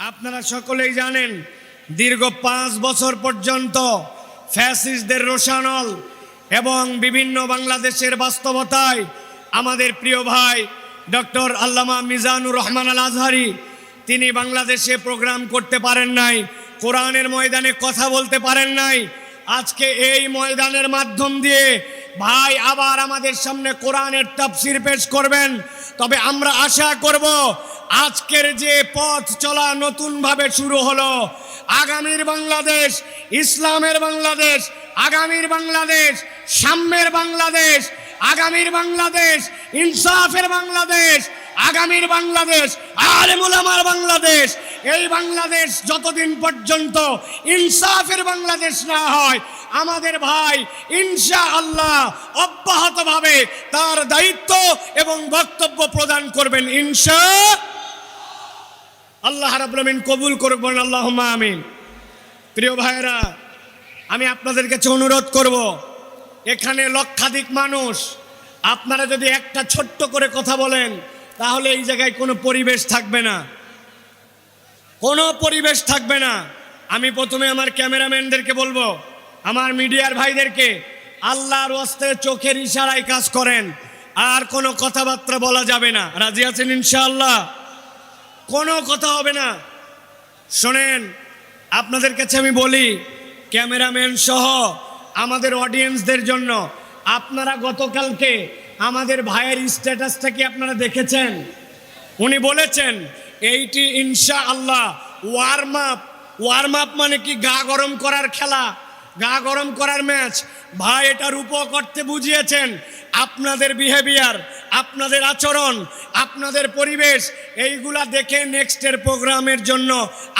আপনারা সকলেই জানেন, দীর্ঘ পাঁচ বছর পর্যন্ত ফ্যাসিস্টদের রোশানল এবং বিভিন্ন বাংলাদেশের বাস্তবতায় আমাদের প্রিয় ভাই ডক্টর আল্লামা মিজানুর রহমান আল আজহারি তিনি বাংলাদেশে প্রোগ্রাম করতে পারেন নাই, কোরআনের ময়দানে কথা বলতে পারেন নাই। আজকে এই ময়দানের মাধ্যম দিয়ে ভাই, আবার আমাদের সামনে কোরআনের তাফসির পেশ করবেন। তবে আমরা আশা করব, আজকের যে পথ চলা নতুনভাবে শুরু হলো। আগামীর বাংলাদেশ, ইসলামের বাংলাদেশ, আগামীর বাংলাদেশ, সাম্যের বাংলাদেশ আগামীর বাংলাদেশ, ইনসাফের বাংলাদেশ, আগামীর বাংলাদেশ আলেমুলামার বাংলাদেশ। এই বাংলাদেশ যতদিন পর্যন্ত ইনসাফের বাংলাদেশ না হয়, আমাদের ভাই ইনশা আল্লাহ অব্যাহতভাবে তার দায়িত্ব এবং বক্তব্য প্রদান করবেন, ইনশা আল্লাহ রাবুলমিন কবুল করবেন আল্লাহ আমিন। প্রিয় ভাইরা আমি আপনাদের কাছে অনুরোধ করব এখানে লক্ষাধিক মানুষ। আপনারা যদি একটা ছোট্ট করে কথা বলেন, তাহলে এই জায়গায় কোনো পরিবেশ থাকবে না। কোনো পরিবেশ থাকবে না। আমি প্রথমে আমার ক্যামেরাম্যানদেরকে বলব, আমার মিডিয়ার ভাইদেরকে, আল্লাহর ওয়াস্তে চোখের ইশারায় কাজ করেন। আর কোনো কথাবার্তা বলা যাবে না। রাজি আছেন ইনশাআল্লাহ? কোনো কথা হবে না। শোনেন, আপনাদের কাছে আমি বলি, ক্যামেরাম্যান সহ আমাদের অডিয়েন্সদের জন্য। আপনারা গতকালকে আমাদের ভাইয়ের স্ট্যাটাসটা কি আপনারা দেখেছেন। উনি বলেছেন, এইটি ইনশা আল্লাহ ওয়ার্ম আপ ওয়ার্ম আপ মানে কি? গা গরম করার খেলা, গা গরম করার ম্যাচ ভাই, এটার রূপ করতে বুঝিয়েছেন। আপনাদের বিহেভিয়ার আপনাদের আচরণ, আপনাদের পরিবেশ, এইগুলা দেখে নেক্সটের প্রোগ্রামের জন্য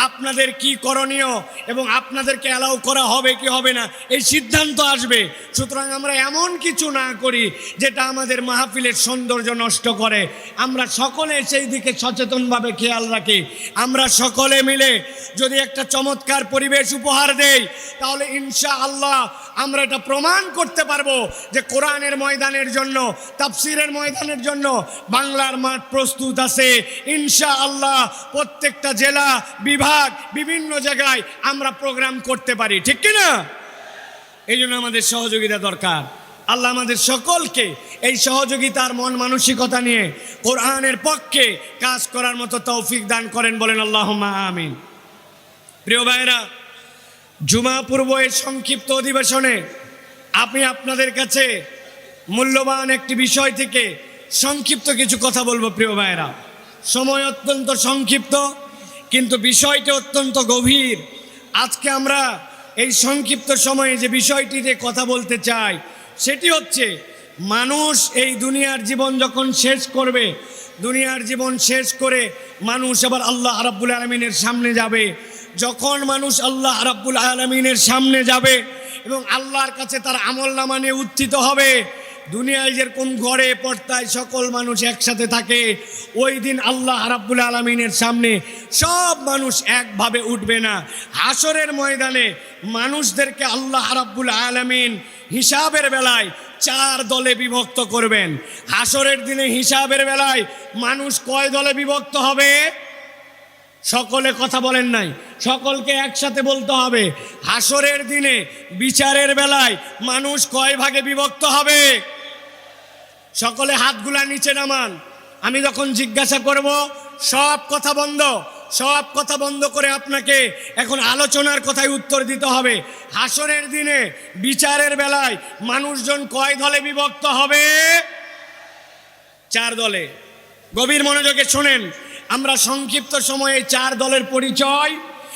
আপনাদের কি করণীয় এবং আপনাদেরকে অ্যালাউ করা হবে কি হবে না, এই সিদ্ধান্ত আসবে। সুতরাং আমরা এমন কিছু না করি যেটা আমাদের মাহফিলের সৌন্দর্য নষ্ট করে। আমরা সকলে সেই দিকে সচেতনভাবে খেয়াল রাখি। আমরা সকলে মিলে যদি একটা চমৎকার পরিবেশ উপহার দেই, তাহলে ইনশা আল্লাহ আমরা এটা প্রমাণ করতে পারব যে কোরআনের ময়দানের জন্য, তাফসিরের ময়দানের জন্য বাংলার মাঠ প্রস্তুত আছে। ইনশা আল্লাহ প্রত্যেকটা জেলা, বিভাগ, বিভিন্ন জায়গায় আমরা প্রোগ্রাম করতে পারি। ঠিক কি না এই জন্য আমাদের সহযোগিতা দরকার। আল্লাহ আমাদের সকলকে এই সহযোগিতার মন মানসিকতা নিয়ে কোরআনের পক্ষে কাজ করার মতো তৌফিক দান করেন বলেন আল্লাহ আমিন। প্রিয় ভাইরা জুমা পূর্ব এই সংক্ষিপ্ত অধিবেশনে আমি আপনাদের কাছে মূল্যবান একটি বিষয় থেকে সংক্ষিপ্ত কিছু কথা বলব, প্রিয় ভাইরা সময় অত্যন্ত সংক্ষিপ্ত, কিন্তু বিষয়টি অত্যন্ত গভীর। আজকে আমরা এই সংক্ষিপ্ত সময়ে যে বিষয়টিতে কথা বলতে চাই, সেটি হচ্ছে, মানুষ এই দুনিয়ার জীবন যখন শেষ করবে, দুনিয়ার জীবন শেষ করে মানুষ আবার আল্লাহ রাব্বুল আলমিনের সামনে যাবে। যখন মানুষ আল্লাহ রাব্বুল আলমিনের সামনে যাবে এবং আল্লাহর কাছে তার আমল নামা নিয়ে উত্থিত হবে দুনিয়ায় যেরকম ঘরে, পর্দায় সকল মানুষ একসাথে থাকে, ওই দিন আল্লাহ রাব্বুল আলমিনের সামনে সব মানুষ একভাবে উঠবে না। হাসরের ময়দানে মানুষদেরকে আল্লাহ রাব্বুল আলমিন হিসাবের বেলায় চার দলে বিভক্ত করবেন। হাসরের দিনে হিসাবের বেলায় মানুষ কয় দলে বিভক্ত হবে? সকলে কথা বলেন নাই, সকলকে একসাথে বলতে হবে। হাসরের দিনে বিচারের বেলায় মানুষ কয় ভাগে বিভক্ত হবে? সকলে হাতগুলা নিচে নামান। আমি যখন জিজ্ঞাসা করব, সব কথা বন্ধ, সব কথা বন্ধ করে আপনাকে এখন আলোচনার কথায় উত্তর দিতে হবে। হাসরের দিনে, বিচারের বেলায় মানুষজন কয় দলে বিভক্ত হবে? চার দলে। গভীর মনোযোগে শোনেন, আমরা সংক্ষিপ্ত সময়ে চার দলের পরিচয়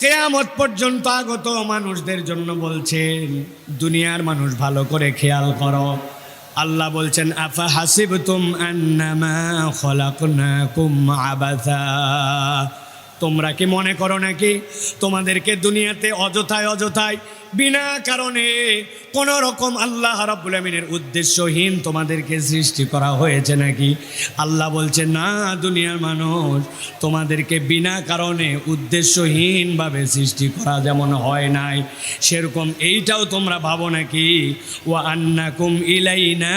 কেয়ামত পর্যন্ত আগত মানুষদের জন্য বলছেন, দুনিয়ার মানুষ ভালো করে খেয়াল কর। আল্লাহ বলছেন আফা হাসিব তুম আন্নামা খলাকনাকুম আবাসা? তোমরা কি মনে করো নাকি? তোমাদেরকে দুনিয়াতে অযথায় অযথায়, বিনা কারণে কোন রকম আল্লাহ রাব্বুল আমিনের উদ্দেশ্যহীন তোমাদেরকে সৃষ্টি করা হয়েছে নাকি? আল্লাহ বলছে, না, দুনিয়ার মানুষ তোমাদেরকে বিনা কারণে উদ্দেশ্যহীনভাবে সৃষ্টি করা যেমন হয় নাই। সেরকম এইটাও তোমরা ভাবো নাকি? ও আন্নাকুম ইলাইনা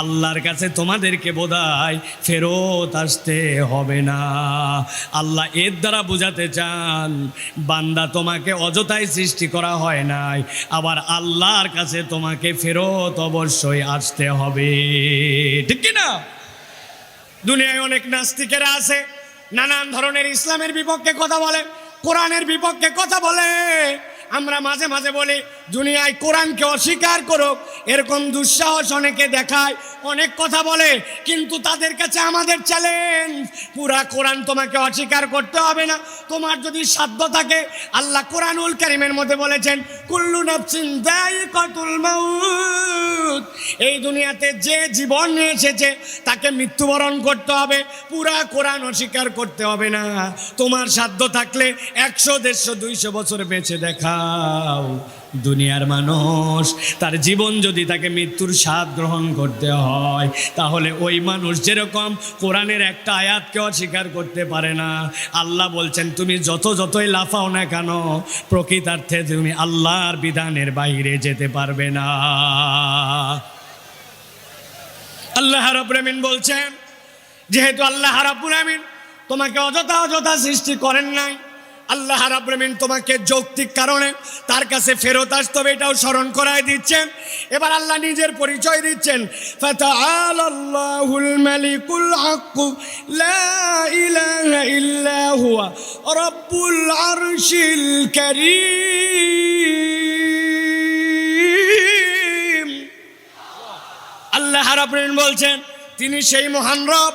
আল্লাহর কাছে তোমাদেরকে বোধহয় ফেরত আসতে হবে না। আল্লাহ এর দ্বারা বোঝাতে চান, বান্দা তোমাকে অযথায় সৃষ্টি করা হয় নাই, আবার আল্লাহর কাছে তোমাকে ফেরত অবশ্যই আসতে হবে। ঠিক কি না? দুনিয়ায় অনেক নাস্তিকেরা আছে, নানান ধরনের ইসলামের বিপক্ষে কথা বলে, কোরআনের বিপক্ষে কথা বলে আমরা মাঝে মাঝে বলি, দুনিয়ায় কোরআনকে অস্বীকার করুক, এরকম দুঃসাহস অনেকে দেখায়, অনেক কথা বলে, কিন্তু তাদের কাছে আমাদের চ্যালেঞ্জ পুরা কোরআন তোমাকে অস্বীকার করতে হবে না। তোমার যদি সাধ্য থাকে, আল্লাহ কোরআনুল কারিমের মধ্যে বলেছেন, কুল্লু নফসিন দায়িকাতুল মাউত। এই দুনিয়াতে যে জীবন নিয়ে এসেছে, তাকে মৃত্যুবরণ করতে হবে। পুরা কোরআন অস্বীকার করতে হবে না। তোমার সাধ্য থাকলে একশো, দেড়শো, দুইশো বছর বেঁচে দেখাও দুনিয়ার মানুষ। তার জীবন যদি তাকে মৃত্যুর স্বাদ গ্রহণ করতে হয়, তাহলে ওই মানুষ যেরকম কোরআনের একটা আয়াতকে অস্বীকার করতে পারে না। আল্লাহ বলছেন, তুমি যত যতই লাফাও না কেন, প্রকৃতার্থে তুমি আল্লাহর বিধানের বাইরে যেতে পারবে না। আল্লাহ রাব্বুল বলছেন, যেহেতু আল্লাহ রাব্বুল আমিন তোমাকে অযথা অযথা সৃষ্টি করেন নাই আল্লাহ রাব্বুল তোমাকে যৌক্তিক কারণে তার কাছে ফেরত আসতে হবে, এটাও স্মরণ করায় দিচ্ছেন। এবার আল্লাহ নিজের পরিচয় দিচ্ছেন। আল্লাহ রাব্বুল বলছেন, তিনি সেই মহান রব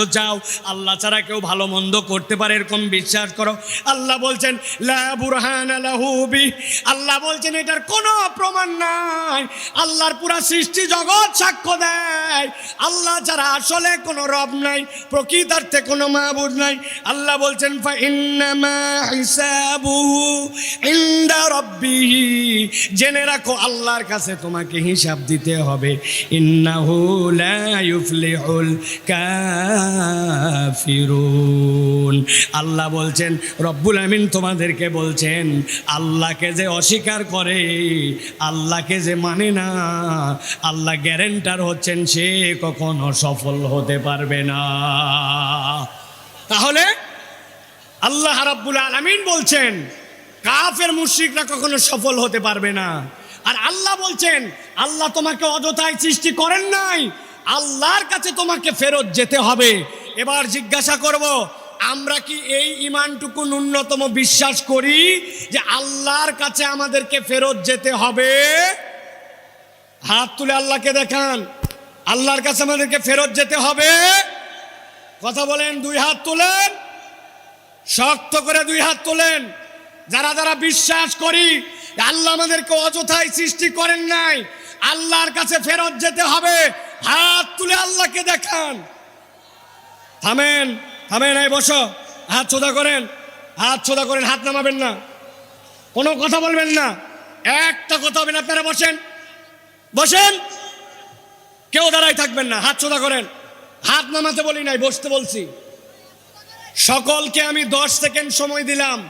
চাও আল্লাহ ছাড়া কেউ ভালো মন্দ করতে পারে এরকম বিশ্বাস করো। আল্লাহ বলছেন আল্লাহ বলছেন, এটার কোনো প্রমাণ নাই। আল্লাহর পুরা সৃষ্টি জগৎ সাক্ষ্য দেয়। আল্লাহ ছাড়া আসলে কোনো রব নাই, প্রকৃতার্থে কোনো মাহবুদ নাই। আল্লাহ বলছেন ইনদা জেনে রাখো, আল্লাহর কাছে তোমাকে হিসাব দিতে হবে। ইন্নাহু লা ইউফলিহুল কাফিরুন। আল্লাহ বলছেন, রব্বুল আমিন তোমাদেরকে বলছেন, আল্লাহকে যে অস্বীকার করে, আল্লাহকে যে মানে না, আল্লাহ গ্যারেন্টার হচ্ছেন সে কখনো সফল হতে পারবে না। তাহলে আল্লাহ রাব্বুল আলামিন বলছেন, কাফের মুশরিকরা কখনো সফল হতে পারবে না। আর আল্লাহ বলছেন, আল্লাহ তোমাকে অযথায় সৃষ্টি করেন নাই আল্লাহর কাছে তোমাকে ফেরত যেতে হবে। এবার জিজ্ঞাসা করব, আমরা কি এই ইমানটুকু ন্যূনতম বিশ্বাস করি যে আল্লাহর কাছে আমাদেরকে ফেরত যেতে হবে? হাত তুলে আল্লাহকে দেখান। আল্লাহর কাছে আমাদেরকে ফেরত যেতে হবে। কথা বলেন, দুই হাত তোলেন। শক্ত করে দুই হাত তোলেন। যারা যারা বিশ্বাস করি, আল্লাহ আমাদেরকে অযথায় সৃষ্টি করেন নাই, আল্লাহর কাছে ফেরত যেতে হবে, হাত তুলে আল্লাহকে দেখান। থামেন থামেন, এই বসো, হাত ছোদা করেন, হাত ছোদা করেন, হাত নামাবেন না। কোনো কথা বলবেন না। একটা কথা হবে না আপনারা বসেন। বসেন। কেউ দাঁড়াই থাকবেন না, হাত ছোদা করেন। হাত নামাতে বলি নাই, বসতে বলছি। সকলকে আমি দশ সেকেন্ড সময় দিলাম।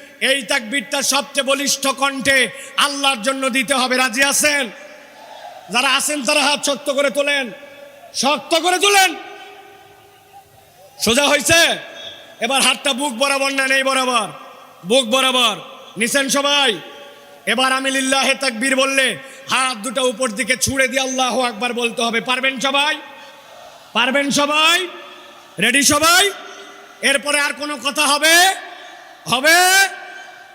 এই তাকবীরটা সবচেয়ে বলিষ্ঠ কণ্ঠে আল্লাহর জন্য দিতে হবে। রাজি আছেন? যারা আছেন, তারা হাত শক্ত করে তোলেন। শক্ত করে তোলেন। সোজা হয়েছে এবার হাতটা বুক বরাবর না, নেই বরাবর। বুক বরাবর। নিছেন সবাই? এবার আমি লিল্লাহে তাকবীর বললে হাত দুটো উপর দিকে ছুঁড়ে দিয়ে আল্লাহ আকবার বলতে হবে। পারবেন সবাই? পারবেন সবাই? রেডি সবাই? এরপরে আর কোনো কথা হবে? হবে?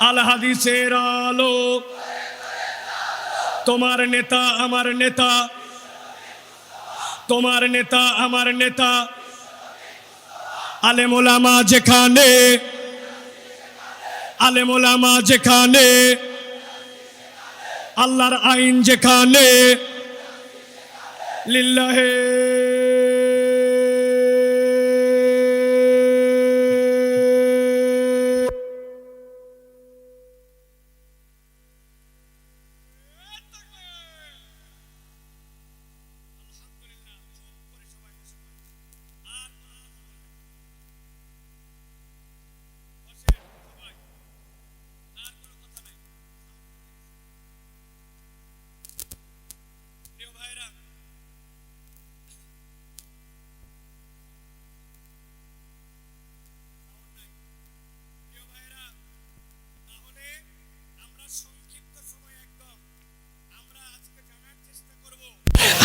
আল হাদিসের আলো। তোমার নেতা আমার নেতা। তোমার নেতা আমার নেতা। আলেমোলামা যেখানে। আলেমোলামা যেখানে। আল্লাহর আইন যেখানে। লিল্লাহে।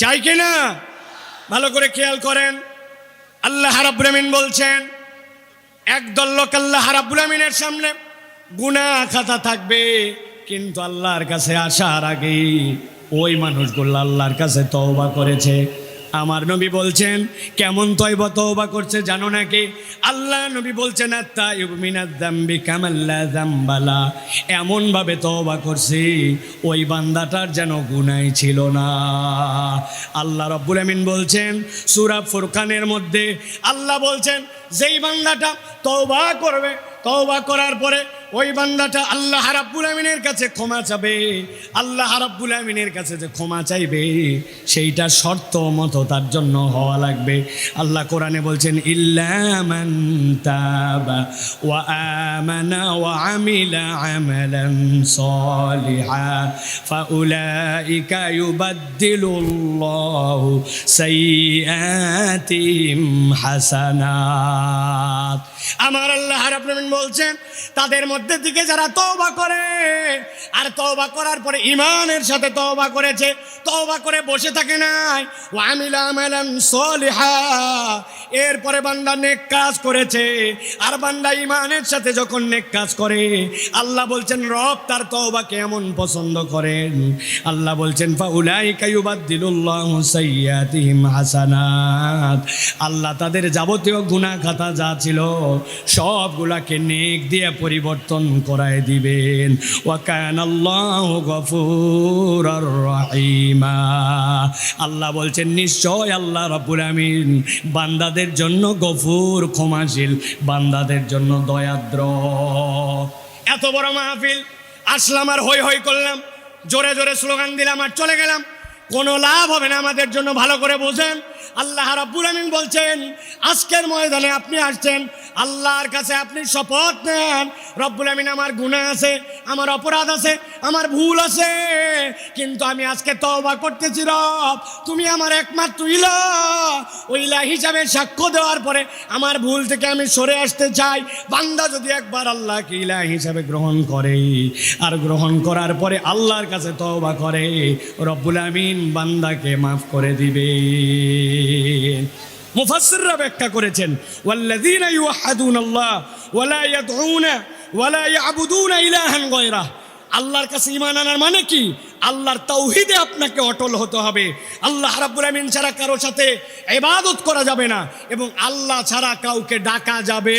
চাই কি না? ভালো করে খেয়াল করেন। আল্লাহ হারাবুলামিন বলছেন, একদল লোক আল্লাহ হারাবুলামিনের সামনে গুণা খাতা থাকবে, কিন্তু আল্লাহর কাছে আসার আগে ওই মানুষগুলো আল্লাহর কাছে তওবা করেছে। আমার নবী বলছেন, কেমন তয়বা তওবা করছে জানো নাকি? আল্লাহ নবী বলছেন আত্তা ইউমিনাদ দাম্বি কামাল্লা দাম্বালা। এমন ভাবে তওবা করছি, ওই বান্দাটার যেন গুনাই ছিল না। আল্লাহ রব্বুল আমিন বলছেন, সূরা ফুরকানের মধ্যে আল্লাহ বলছেন, যেই বান্দাটা তওবা করবে, তওবা করার পরে ওই বান্দাটা আল্লাহ রাব্বুল আমিনের কাছে ক্ষমা চাবে। আল্লাহ রাব্বুল আমিনের কাছে যে ক্ষমা চাইবে, সেইটা শর্ত মতো তার জন্য হওয়া লাগবে। আল্লাহ কোরআনে বলছেন তাবা ওয়া ওয়া আমিলা সলিহা আমার আল্লাহ রাব্বুল আমিন বলছেন, তাদের মধ্যে থেকে যারা তওবা করে, আর তওবা করার পরে ইমানের সাথে তওবা করেছে, তওবা করে বসে থাকে নাই। ওয়ামিলাম আমিলা আমালান সলিহা। এরপরে বান্দা নেক কাজ করেছে। আর বান্দা ইমানের সাথে যখন নেক কাজ করে, আল্লাহ বলছেন, রব তার তওবাকে এমন পছন্দ করেন। আল্লাহ বলছেন, ফাউলাইকা ইউবাদদিলুল্লাহু সাইয়্যাতিহিম হাসানাত। আল্লাহ তাদের যাবতীয় গুনাহ খাতা যা ছিল, সবগুলাকে নেক দিয়ে পরিবর্তন করায় দিবেন। ওয়াকান আল্লাহু গফুরুর রহিমা। আল্লাহ বলছেন, নিশ্চয় আল্লাহ রাব্বুল আমিন বান্দাদের জন্য গফুর, ক্ষমাশীল, বান্দাদের জন্য দয়াদ্র। এত বড় মাহফিল, আসলাম আর হই হই করলাম, জোরে জোরে স্লোগান দিলাম আর চলে গেলাম। কোনো লাভ হবে না আমাদের জন্য, ভালো করে বোঝেন। আল্লাহ রাব্বুল আমিন বলছেন, আজকের ময়দানে আপনি আসছেন, আল্লাহর কাছে আপনি শপথ নেন, রব্বুল আমিন আমার গুনাহ আছে, আমার অপরাধ আছে, আমার ভুল আছে, কিন্তু আমি আজকে তওবা করতেছি রব, তুমি আমার একমাত্র ইলা ইলা হিসাবে সাক্ষ্য দেওয়ার পরে আমার ভুল থেকে আমি সরে আসতে চাই। বান্দা যদি একবার আল্লাহকে ইলা হিসাবে গ্রহণ করে, আর গ্রহণ করার পরে আল্লাহর কাছে তওবা করে, রব্বুল আমিন বান্দাকে মাফ করে দিবে। মুফাসসিররা ব্যাখ্যা করেছেন, ওয়াল্লাযীনা ইউহাদুনাল্লাহ ওয়ালা ইয়াদউনা ওয়ালা ইয়াবুদুনা ইলাহান গায়রা। আল্লাহর কাছে ঈমান আনার মানে কি? আল্লাহর তাওহীদে আপনাকে অটল হতে হবে। আল্লাহ রাব্বুল আমিন ছাড়া কারও সাথে ইবাদত করা যাবে না এবং আল্লাহ ছাড়া কাউকে ডাকা যাবে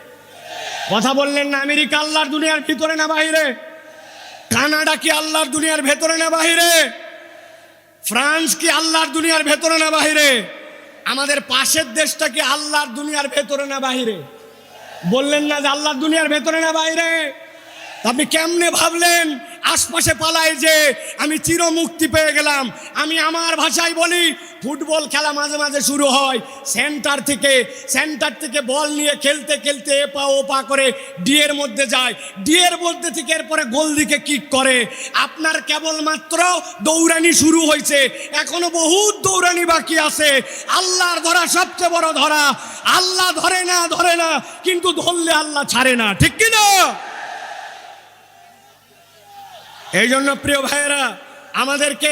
কথা বললেন না, আমেরিকা আল্লাহর দুনিয়ার ভিতরে না বাহিরে? কানাডা কি আল্লাহর দুনিয়ার ভেতরে না বাহিরে? ফ্রান্স কি আল্লাহর দুনিয়ার ভেতরে না বাহিরে? আমাদের পাশের দেশটা কি আল্লাহর দুনিয়ার ভেতরে না বাহিরে? বললেন না যে আল্লাহর দুনিয়ার ভেতরে না বাইরে আপনি কেমনে ভাবলেন? আশপাশে পালায় যে আমি চির মুক্তি পেয়ে গেলাম। আমি আমার ভাষায় বলি ফুটবল খেলা মাঝে মাঝে শুরু হয়। সেন্টার থেকে সেন্টার থেকে বল নিয়ে খেলতে খেলতে এ পা ও পা করে ডিয়ের মধ্যে যায়। ডিয়ের মধ্যে থেকে এরপরে গোল দিকে কিক করে। আপনার কেবলমাত্র দৌড়ানি শুরু হয়েছে। এখনও বহুত দৌড়ানি বাকি আছে। আল্লাহর ধরা সবচেয়ে বড় ধরা। আল্লাহ ধরে না ধরে না, কিন্তু ধরলে আল্লাহ ছাড়ে না। ঠিক কি না? এই জন্য প্রিয় ভাইয়েরা, আমাদেরকে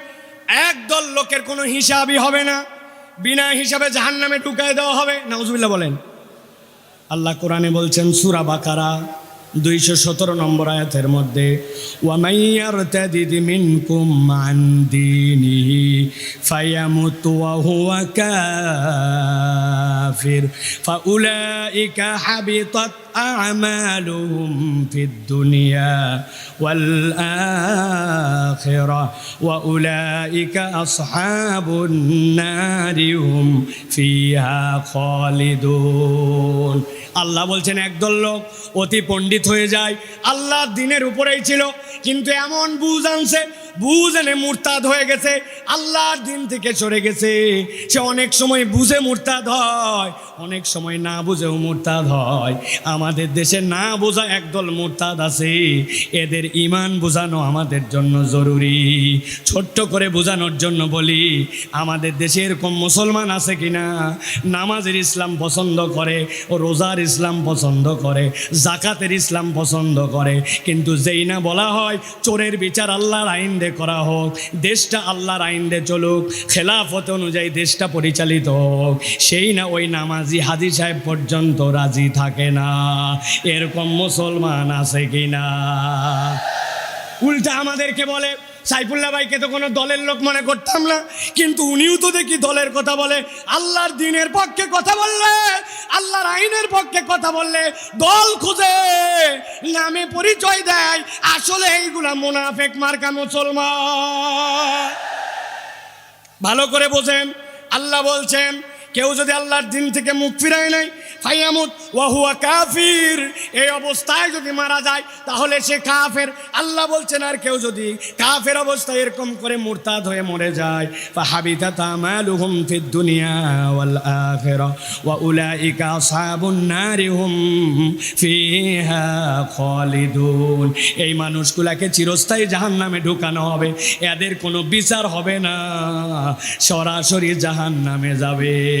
একদল লোকের কোনো হিসাবই হবে না। বিনা হিসাবে জাহান নামে ঢুকায় দেওয়া হবে। নাউজুবিল্লাহ বলেন। আল্লাহ কোরআনে বলছেন, সুরা বাকারা, দুইশো সতেরো নম্বর আয়াতের মধ্যে ওয়ামাইয়ার তাদিদ হাবিতাত أعمالهم في الدنيا والآخرة وأولئك أصحاب النار هم فيها خالدون আল্লাহ বলছেন একদল লোক অতি পণ্ডিত হয়ে যায় আল্লাহ দিনের উপরেই ছিল কিন্তু এমন বুঝ আনছে বুঝ এনে মুরতাদ হয়ে গেছে, আল্লাহর দিন থেকে সরে গেছে। সে অনেক সময় বুঝে মুরতাদ হয়, অনেক সময় না বুঝেও মুরতাদ হয়। আমাদের দেশে না বোঝা একদল মুরতাদ আছে, এদের ইমান বোঝানো আমাদের জন্য জরুরি। ছোট্ট করে বোঝানোর জন্য বলি, আমাদের দেশে এরকম মুসলমান আছে কিনা? নামাজের ইসলাম পছন্দ করে ও রোজার ইসলাম পছন্দ করে, জাকাতের ইসলাম পছন্দ করে, কিন্তু যেই না বলা হয়, চোরের বিচার আল্লাহর আইন দে করা হোক, দেশটা আল্লাহর আইনদে চলুক, খেলাফত অনুযায়ী দেশটা পরিচালিত হোক, সেই না ওই নামাজি হাজি সাহেব পর্যন্ত রাজি থাকে না। এরকম মুসলমান আছে কি না উল্টা আমাদেরকে বলে সাইফুল্লাহ ভাইকে তো কোনো দলের লোক মনে করতাম না। কিন্তু উনিও তো দেখি দলের কথা বলে। আল্লাহর দিনের পক্ষে কথা বললে, আল্লাহর আইনের পক্ষে কথা বললে দল খুঁজে, নামে পরিচয় দেয়, আসলে এইগুলা মোনাফেক মার্কা মুসলমান। ভালো করে বোঝেন, আল্লাহ বলছেন কেউ যদি আল্লাহর দিন থেকে মুখ ফিরায় নাই ফাইয়ামুত ওয়াহুয়া কাফির। এই অবস্থায় যদি মারা যায়, তাহলে সে কাফের। আল্লাহ বলছেন, আর কেউ যদি কাফের অবস্থায় এরকম করে মুরতাদ হয়ে মরে যায়, ফাহাবিতা তামালুহুম ফিদ দুনিয়া ওয়াল আখিরা, ওয়া উলাইকা আসহাবুন নারি হুম ফিহা খালিদুন। এই মানুষগুলাকে চিরস্থায়ী জাহান্নামে ঢুকানো হবে। এদের কোনো বিচার হবে না। সরাসরি জাহান্নামে যাবে।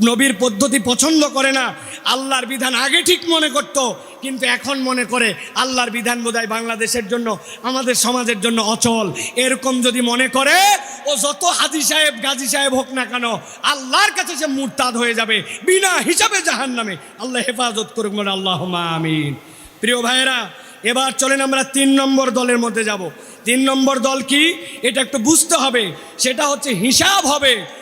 নবীর পদ্ধতি পছন্দ করে না, আল্লাহর বিধান আগে ঠিক মনে করত, কিন্তু এখন মনে করে আল্লাহর বিধান বোধহয় বাংলাদেশের জন্য, আমাদের সমাজের জন্য অচল। এরকম যদি মনে করে, ও যত হাজি সাহেব, গাজী সাহেব হোক না কেন, আল্লাহর কাছে সে মুরতাদ হয়ে যাবে, বিনা হিসাবে জাহান নামে আল্লাহ হেফাজত করুক মানে আল্লাহ আমিন। প্রিয় ভাইয়েরা, এবার চলেন আমরা তিন নম্বর দলের মধ্যে যাব। তিন নম্বর দল কি? এটা একটু বুঝতে হবে। সেটা হচ্ছে হিসাব হবে।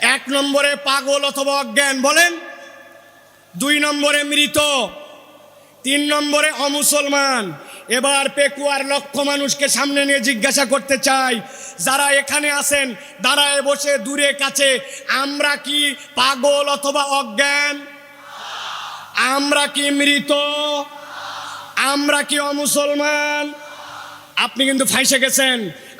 এক নম্বরে পাগল অথবা অজ্ঞান, বলেন। দুই নম্বরে মৃত, তিন নম্বরে অমুসলমান। এবার পেকুয়ার লক্ষ মানুষকে সামনে নিয়ে জিজ্ঞাসা করতে চাই, যারা এখানে আছেন, দাঁড়ায় বসে, দূরে, কাছে, আমরা কি পাগল অথবা অজ্ঞান? আমরা কি মৃত? আমরা কি অমুসলমান? আপনি কিন্তু ফাইসে গেছেন।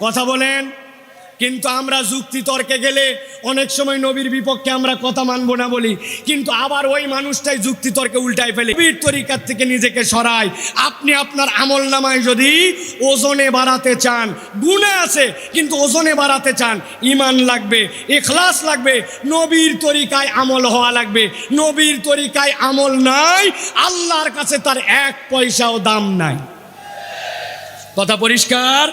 কথা বলেন। কিন্তু আমরা যুক্তি তর্কে গেলে অনেক সময় নবীর বিপক্ষে আমরা কথা মানবো না বলি। কিন্তু আবার ওই মানুষটাই যুক্তি তর্কে উল্টাই ফেলে। নবীর তরিকার থেকে নিজেকে সরায়। আপনি আপনার আমল নামায় যদি ওজনে বাড়াতে চান, গুণে আছে, কিন্তু ওজনে বাড়াতে চান ইমান লাগবে এখলাস লাগবে, নবীর তরিকায় আমল হওয়া লাগবে। নবীর তরিকায় আমল নাই, আল্লাহর কাছে তার এক পয়সাও দাম নাই। কথা পরিষ্কার?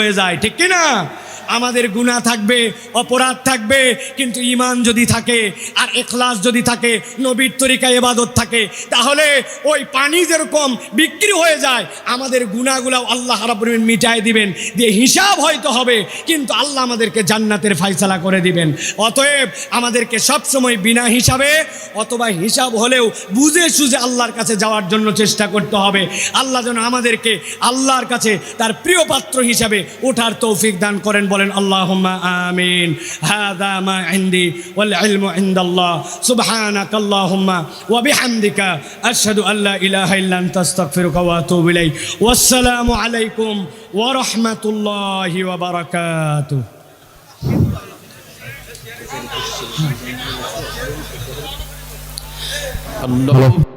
যায়, ঠিক কি না আমাদের গুণা থাকবে, অপরাধ থাকবে, কিন্তু ইমান যদি থাকে আর এখলাস যদি থাকে, নবীর তরিকা এবাদত থাকে, তাহলে ওই পানি যেরকম বিক্রি হয়ে যায়, আমাদের গুণাগুলাও আল্লাহ রাবুল মিটায় দিবেন। দিয়ে হিসাব হয়তো হবে, কিন্তু আল্লাহ আমাদেরকে জান্নাতের ফাইসালা করে দিবেন। অতএব আমাদেরকে সবসময় বিনা হিসাবে, অথবা হিসাব হলেও বুঝে সুঝে আল্লাহর কাছে যাওয়ার জন্য চেষ্টা করতে হবে। আল্লাহ যেন আমাদেরকে আল্লাহর কাছে তার প্রিয় পাত্র হিসাবে ওঠার তৌফিক দান করেন, বলেন, আল্লাহুম্মা আমিন, হাদা মা ইনদি ওয়াল ইলমু ইনদাল্লাহ, সুবহানাক আল্লাহুম্মা, ওয়া বিহামদিকা আশহাদু আল্লা ইলাহা ইল্লা আনতা, আস্তাগফিরুকা ওয়া আতুবু ইলাইক। ওয়াসসালামু আলাইকুম ওয়া রাহমাতুল্লাহি ওয়া আল্লাহ